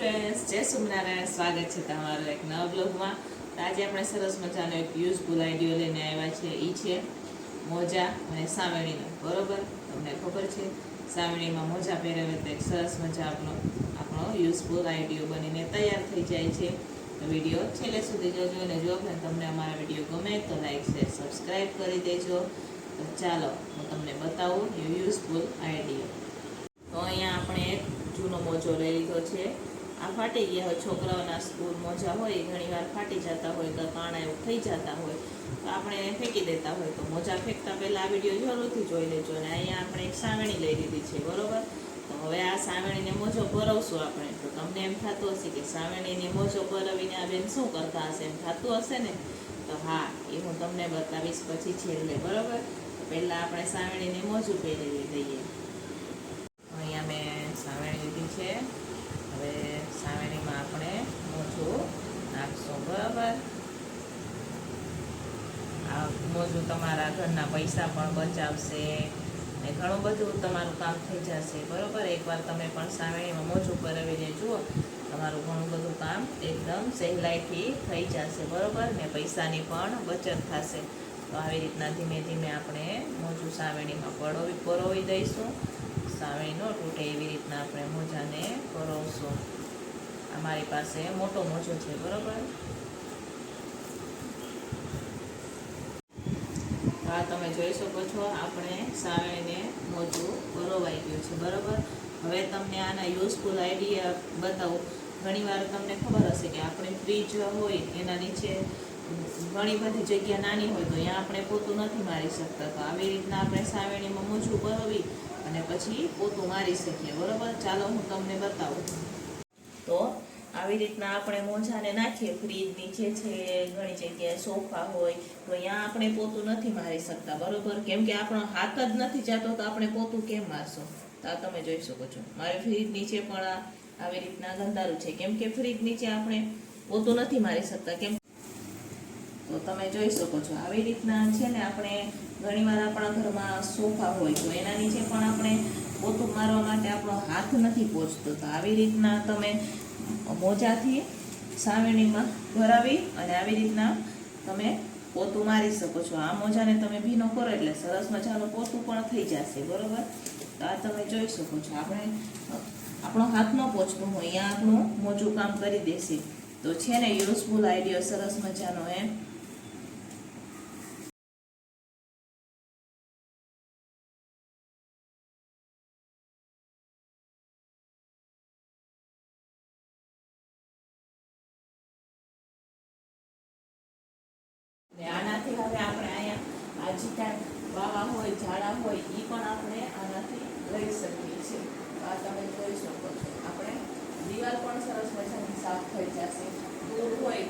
Friends જય સ્વામિનારાયણ, સ્વાગત છે તમારું એક નવા બ્લોગમાં આજે આપણે સરસ મજાનો એક યુઝફુલ આઈડિયો લઈને આવ્યા છે એ છે મોજા અને સાવેણીનો બરોબર? તમને ખબર છે? સાવેણીમાં મોજા પહેરાવે તો એક સરસ મજા આપણો આપણો યુઝફુલ આઈડિયો બનીને તૈયાર થઈ જાય છે. વીડિયો છેલ્લે સુધી જોજો અને જો તમને અમારા વીડિયો ગમે તો લાઈક શેર સબસ્ક્રાઈબ કરી દેજો. તો ચાલો, હું તમને બતાવું યુઝફુલ આઈડિયો તો અહીંયા આપણે એક જૂનો મોજો લઈ લીધો છે. આ ફાટી ગયા હોય, છોકરાઓના સ્કૂલ મોજા હોય, ઘણીવાર ફાટી જતા હોય તો કાણા એવું થઈ જતા હોય, તો આપણે ફેંકી દેતા હોય. તો મોજા ફેંકતા પહેલાં આ વીડિયો જરૂરથી જોઈ લેજો અને અહીંયા આપણે એક સાવણી લઈ લીધી છે, બરોબર? તો હવે આ સાવણીને મોજો ભરવશું આપણે. તો તમને એમ થતું હશે કે સાવણીને મોજો ભરવીને આ બેન શું કરતા હશે? એમ થતું હશે ને? તો હા, એ હું તમને બતાવીશ પછી છેલ્લે, બરાબર? પહેલાં આપણે સાવણીને મોજું પહેરી દઈએ અહીંયા મેં સાવેણી લીધી છે હવે સાવેણીમાં આપણે મોજું નાખશું બરાબર મોજું તમારા ઘરના પૈસા પણ બચાવશે ને ઘણું બધું તમારું કામ થઈ જશે. બરાબર? એકવાર તમે પણ સાવેણીમાં મોજું કરાવીને જુઓ તમારું ઘણું બધું કામ એકદમ સહેલાઈથી થઈ જશે. બરાબર? ને પૈસાની પણ બચત થશે. તો આવી રીતના ધીમે ધીમે આપણે મોજું સાવેણીમાં પરોવી પરોવી દઈશું. સાવેણી ન તૂટે એવી રીતના આપણે મોજાને પરોવશું. અમારી પાસે મોટો મોજો છે. બરાબર? આ તમે જોઈ શકો છો, આપણે સાવેણીને મોજું પરોવાઈ ગયું છે, બરાબર? હવે તમને આના યુઝફુલ આઈડિયા બતાવું. ઘણીવાર તમને ખબર હશે કે આપણે ફ્રીજ હોય, એના નીચે ઘણી બધી જગ્યા નાની હોય, તો અહીંયા આપણે પોતું નથી મારી શકતા. તો આવી રીતના આપણે સાવેણીમાં મોજું પરોવી અને પછી પોતું મારી શકીએ, બરાબર? ચાલો, હું તમને બતાવું. આવી રીતના આપણે મોજાને નાખીએ ફ્રીજ નીચે છે ઘણી જગ્યાએ સોફા હોય, તો અહીંયા આપણે પોતું નથી મારી શકતા, બરોબર? કેમ કે આપણો હાથ જ નથી જતો, તો આપણે પોતું કેમ મારશું? તો આ તમે જોઈ શકો છો. મારે ફ્રીજ નીચે પણ આવી રીતના ગંધારું છે. કેમ કે ફ્રીજ નીચે આપણે પોતું નથી મારી શકતા, કેમ તો તમે જોઈ શકો છો. આવી રીતના છે ને આપણે ઘણીવાર આપણા ઘરમાં સોફા હોય, તો એના નીચે પણ આપણે પોતું મારવા માટે આપણો હાથ નથી પહોંચતો. તો આવી રીતના તમે મોજાથી સાવણીમાં ભરાવી અને આવી રીતના તમે પોતું મારી શકો છો. આ મોજાને તમે ભીનો કરો એટલે સરસ મજાનું પોતું પણ થઈ જશે, બરોબર? તો આ તમે જોઈ શકો છો. આપણે, આપણો હાથ ન પહોંચતું હોય અહીંયા આપણું મોજું કામ કરી દેશે તો છે ને યુઝફુલ આઈડિયો સરસ મજાનો એમ. આનાથી હવે આપણે અહીંયા આ જે વાવા હોય, ઝાડા હોય એ પણ આપણે આનાથી લઈ શકીએ છીએ. આ તમે જોઈ શકો છો. આપણે દિવાલ પણ સરસ મજાની સાફ થઈ જશે. ધૂળ હોય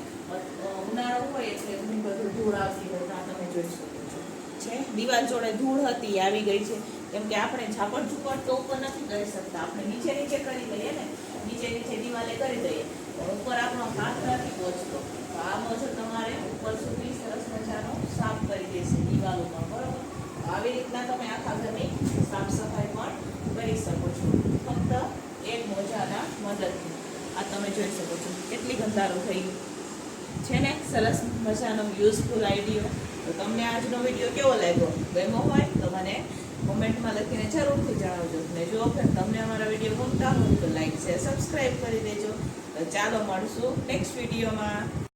ઉનાળો હોય એટલે બધું ધૂળ આવતી હોય તો આ તમે જોઈ શકો છો. છે? દિવાલ જોડે ધૂળ હતી, આવી ગઈ છે. કેમ કે આપણે ઝાપડ ઝુપડ તો ઉપર નથી કરી શકતા. આપણે નીચે નીચે કરી દઈએ ને. નીચે નીચે દિવાલે કરી દઈએ. ઉપર આપણો હાથ નથી પહોંચતો તો આ મોજો તમારે ઉપર સુધી સરસ મજાનો સાફ કરી દેશે દિવાલો પણ બરોબર તો આવી રીતના તમે આખા ઘરની સાફ સફાઈ પણ કરી શકો છો. ફક્ત એક મોજાના મદદથી. આ તમે જોઈ શકો છો. કેટલી ગંધારો થઈ. છે ને? સરસ મજાનો યુઝફુલ આઈડિયો તો તમને આજનો વીડિયો કેવો લાગ્યો? ગમ્યો હોય તો મને કોમેન્ટમાં લખીને જરૂરથી જણાવજો. ને જો તમને અમારા વીડિયો ગમતા હોય તો લાઈક શેર સબસ્ક્રાઈબ કરી દેજો. તો ચાલો મળશું નેક્સ્ટ વિડીયોમાં